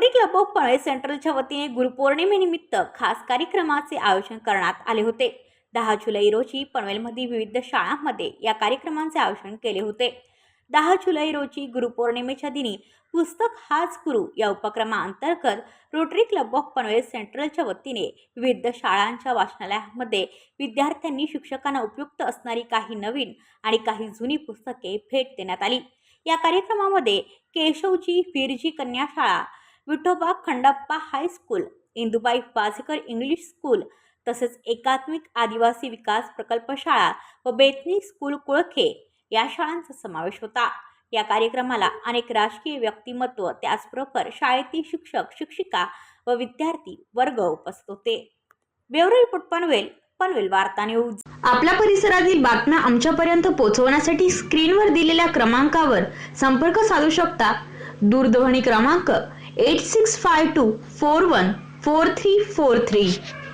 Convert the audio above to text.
Rotary club of पळे सेंट्रलच्या वतीने गुरुपौर्णिमेनिमित्त खास कार्यक्रमाचे आयोजन करण्यात आले होते. दहा जुलै रोजी पनवेलमधील विविध शाळांमध्ये या कार्यक्रमांचे आयोजन केले होते. दहा जुलै रोजी गुरुपौर्णिमेच्या दिनी पुस्तक हाच गुरु या उपक्रमाअंतर्गत रोटरी क्लब ऑफ पनवेल सेंट्रलच्या वतीने विविध शाळांच्या वाचनालयामध्ये विद्यार्थ्यांनी शिक्षकांना उपयुक्त असणारी काही नवीन आणि काही जुनी पुस्तके भेट देण्यात आली. या कार्यक्रमामध्ये केशवजी वीरजी कन्या शाळा Vithoba Khandappa high school Indubai Pazekar English school तसेच एकात्मिक आदिवासी विकास प्रकल्प शाळा व बेतनी स्कूल कुळखे या शाळांचा समावेश होता. या कार्यक्रमाला अनेक राजकीय व्यक्तिमत्व त्याचबरोबर शाळेतील शिक्षक शिक्षिका व विद्यार्थी वर्ग उपस्थित होते. ब्युरो रिपोर्ट पनवेल पनवेल वार्ता न्यूज. आपल्या परिसरातील बातम्या आमच्यापर्यंत पोहोचवण्यासाठी स्क्रीनवर दिलेल्या क्रमांकावर संपर्क साधू शकता. दूरध्वनी क्रमांक 8652414343